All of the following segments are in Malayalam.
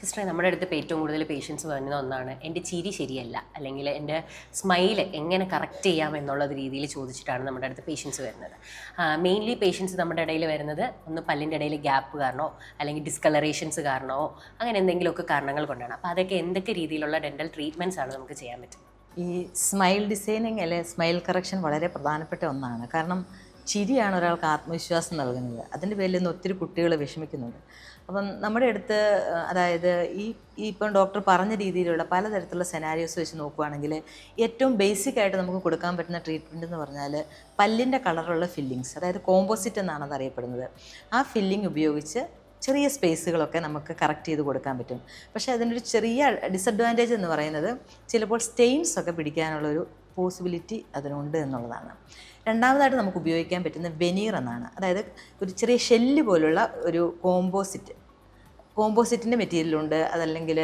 സിസ്റ്ററെ നമ്മുടെ അടുത്ത് ഇപ്പോൾ ഏറ്റവും കൂടുതൽ പേഷ്യൻസ് വരുന്ന ഒന്നാണ് എന്റെ ചിരി ശരിയല്ല. അല്ലെങ്കിൽ എന്റെ സ്മൈൽ എങ്ങനെ കറക്റ്റ് ചെയ്യാം എന്നുള്ള രീതിയിൽ ചോദിച്ചിട്ടാണ് നമ്മുടെ അടുത്ത് പേഷ്യൻസ് വരുന്നത്. മെയിൻലി പേഷ്യൻസ് നമ്മുടെ ഇടയിൽ വരുന്നത് ഒന്ന് പല്ലിന്റെ ഇടയിൽ ഗ്യാപ്പ് കാരണമോ അല്ലെങ്കിൽ ഡിസ്കളറേഷൻസ് കാരണമോ അങ്ങനെ എന്തെങ്കിലുമൊക്കെ കാരണങ്ങൾ കൊണ്ടാണ്. അപ്പോൾ അതൊക്കെ എന്തൊക്കെ രീതിയിലുള്ള ഡെന്റൽ ട്രീറ്റ്മെന്റ്സ് ആണ് നമുക്ക് ചെയ്യാൻ പറ്റുന്നത്? ഈ സ്മൈൽ ഡിസൈനിങ് അല്ലെ സ്മൈൽ കറക്ഷൻ വളരെ പ്രധാനപ്പെട്ട ഒന്നാണ്. കാരണം ചിരിയാണ് ഒരാൾക്ക് ആത്മവിശ്വാസം നൽകുന്നത്. അതിന്റെ പേരിൽ നിന്ന് ഒത്തിരി കുട്ടികൾ വിഷമിക്കുന്നുണ്ട്. അപ്പം നമ്മുടെ അടുത്ത് അതായത് ഈ ഈ ഇപ്പം ഡോക്ടർ പറഞ്ഞ രീതിയിലുള്ള പലതരത്തിലുള്ള സെനാരിയോസ് വെച്ച് നോക്കുകയാണെങ്കിൽ ഏറ്റവും ബേസിക് ആയിട്ട് നമുക്ക് കൊടുക്കാൻ പറ്റുന്ന ട്രീറ്റ്മെന്റ് എന്ന് പറഞ്ഞാൽ പല്ലിന്റെ കളറുള്ള ഫില്ലിങ്സ് അതായത് കോമ്പോസിറ്റ് എന്നാണ് അറിയപ്പെടുന്നത്. ആ ഫില്ലിംഗ് ഉപയോഗിച്ച് ചെറിയ സ്പേസുകളൊക്കെ നമുക്ക് കറക്റ്റ് ചെയ്ത് കൊടുക്കാൻ പറ്റും. പക്ഷേ അതിനൊരു ചെറിയ ഡിസഡ്വാന്റേജ് എന്ന് പറയുന്നത് ചിലപ്പോൾ സ്റ്റെയിൻസ് ഒക്കെ പിടിക്കാനുള്ളൊരു പോസിബിലിറ്റി അതിനുണ്ട് എന്നുള്ളതാണ്. രണ്ടാമതായിട്ട് നമുക്ക് ഉപയോഗിക്കാൻ പറ്റുന്ന വെനീർ എന്നാണ്. അതായത് ഒരു ചെറിയ ഷെല്ല് പോലുള്ള ഒരു കോമ്പോസിറ്റ് കോമ്പോസിറ്റിന്റെ മെറ്റീരിയലുണ്ട് അതല്ലെങ്കിൽ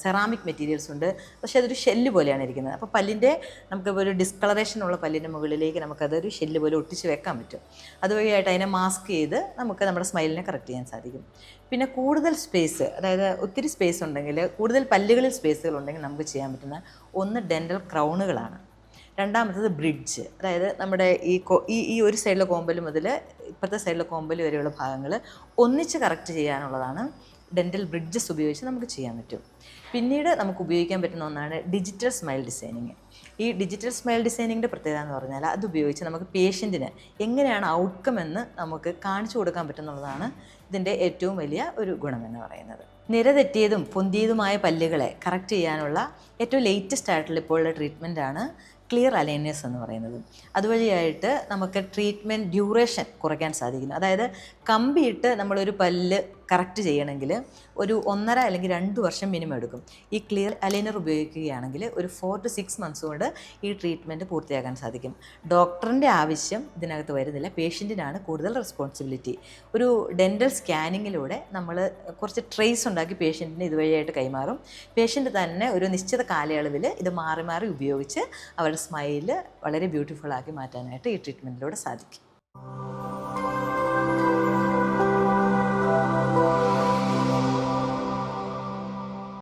സെറാമിക് മെറ്റീരിയൽസ് ഉണ്ട്. പക്ഷേ അതൊരു ഷെല്ല് പോലെയാണ് ഇരിക്കുന്നത്. അപ്പോൾ പല്ലിന്റെ നമുക്ക് ഒരു ഡിസ്കളറേഷൻ ഉള്ള പല്ലിന്റെ മുകളിലേക്ക് നമുക്കതൊരു ഷെല്ല് പോലെ ഒട്ടിച്ച് വെക്കാൻ പറ്റും. അതുവഴിയായിട്ട് അതിനെ മാസ്ക് ചെയ്ത് നമുക്ക് നമ്മുടെ സ്മൈലിനെ കറക്റ്റ് ചെയ്യാൻ സാധിക്കും. പിന്നെ കൂടുതൽ സ്പേസ് അതായത് ഒത്തിരി സ്പേസ് ഉണ്ടെങ്കിൽ കൂടുതൽ പല്ലുകളിൽ സ്പേസുകൾ ഉണ്ടെങ്കിൽ നമുക്ക് ചെയ്യാൻ പറ്റുന്ന ഒന്ന് ഡെന്റൽ ക്രൗണുകളാണ് രണ്ടാമത്തത് ബ്രിഡ്ജ്. അതായത് നമ്മുടെ ഈ ഈ ഈ ഒരു സൈഡിലെ കോമ്പൽ മുതൽ ഇപ്പോഴത്തെ സൈഡിലെ കോമ്പൽ വരെയുള്ള ഭാഗങ്ങൾ ഒന്നിച്ച് കറക്റ്റ് ചെയ്യാനുള്ളതാണ് ഡെന്റൽ ബ്രിഡ്ജസ് ഉപയോഗിച്ച് നമുക്ക് ചെയ്യാൻ പറ്റും. പിന്നീട് നമുക്ക് ഉപയോഗിക്കാൻ പറ്റുന്ന ഒന്നാണ് ഡിജിറ്റൽ സ്മൈൽ ഡിസൈനിങ് ഈ ഡിജിറ്റൽ സ്മൈൽ ഡിസൈനിങ്ങിന്റെ പ്രത്യേകത എന്ന് പറഞ്ഞാൽ അത് ഉപയോഗിച്ച് നമുക്ക് പേഷ്യന്റിന് എങ്ങനെയാണ് ഔട്ട്കം എന്ന് നമുക്ക് കാണിച്ചു കൊടുക്കാൻ പറ്റുന്നുള്ളതാണ് ഇതിന്റെ ഏറ്റവും വലിയ ഒരു ഗുണമെന്ന് പറയുന്നത്. നിരതെറ്റിയതും പൊന്തിയതുമായ പല്ലുകളെ കറക്റ്റ് ചെയ്യാനുള്ള ഏറ്റവും ലേറ്റസ്റ്റ് ആയിട്ടുള്ള ഇപ്പോഴുള്ള ട്രീറ്റ്മെന്റാണ് ക്ലിയർ അലൈനേഴ്സ് എന്ന് പറയുന്നത്. അതുവഴിയായിട്ട് നമുക്ക് ട്രീറ്റ്മെന്റ് ഡ്യൂറേഷൻ കുറയ്ക്കാൻ സാധിക്കുന്നു. അതായത് കമ്പിയിട്ട് നമ്മളൊരു പല്ല് കറക്റ്റ് ചെയ്യണമെങ്കിൽ ഒരു ഒന്നര അല്ലെങ്കിൽ രണ്ട് വർഷം മിനിമം എടുക്കും. ഈ ക്ലിയർ അലൈനർ ഉപയോഗിക്കുകയാണെങ്കിൽ ഒരു ഫോർ ടു സിക്സ് മന്ത്സ് കൊണ്ട് ഈ ട്രീറ്റ്മെന്റ് പൂർത്തിയാക്കാൻ സാധിക്കും. ഡോക്ടറിന്റെ ആവശ്യം ഇതിനകത്ത് വരുന്നില്ല. പേഷ്യന്റിനാണ് കൂടുതൽ റെസ്പോൺസിബിലിറ്റി ഒരു ഡെന്റൽ സ്കാനിങ്ങിലൂടെ നമ്മൾ കുറച്ച് ട്രേസ് ഉണ്ടാക്കി പേഷ്യന്റിന് ഇതുവഴിയായിട്ട് കൈമാറും. പേഷ്യന്റ് തന്നെ ഒരു നിശ്ചിത കാലയളവിൽ ഇത് മാറി മാറി ഉപയോഗിച്ച് അവരുടെ സ്മൈൽ വളരെ ബ്യൂട്ടിഫുൾ ആക്കി മാറ്റാനായിട്ട് ഈ ട്രീറ്റ്മെന്റിലൂടെ സാധിക്കും.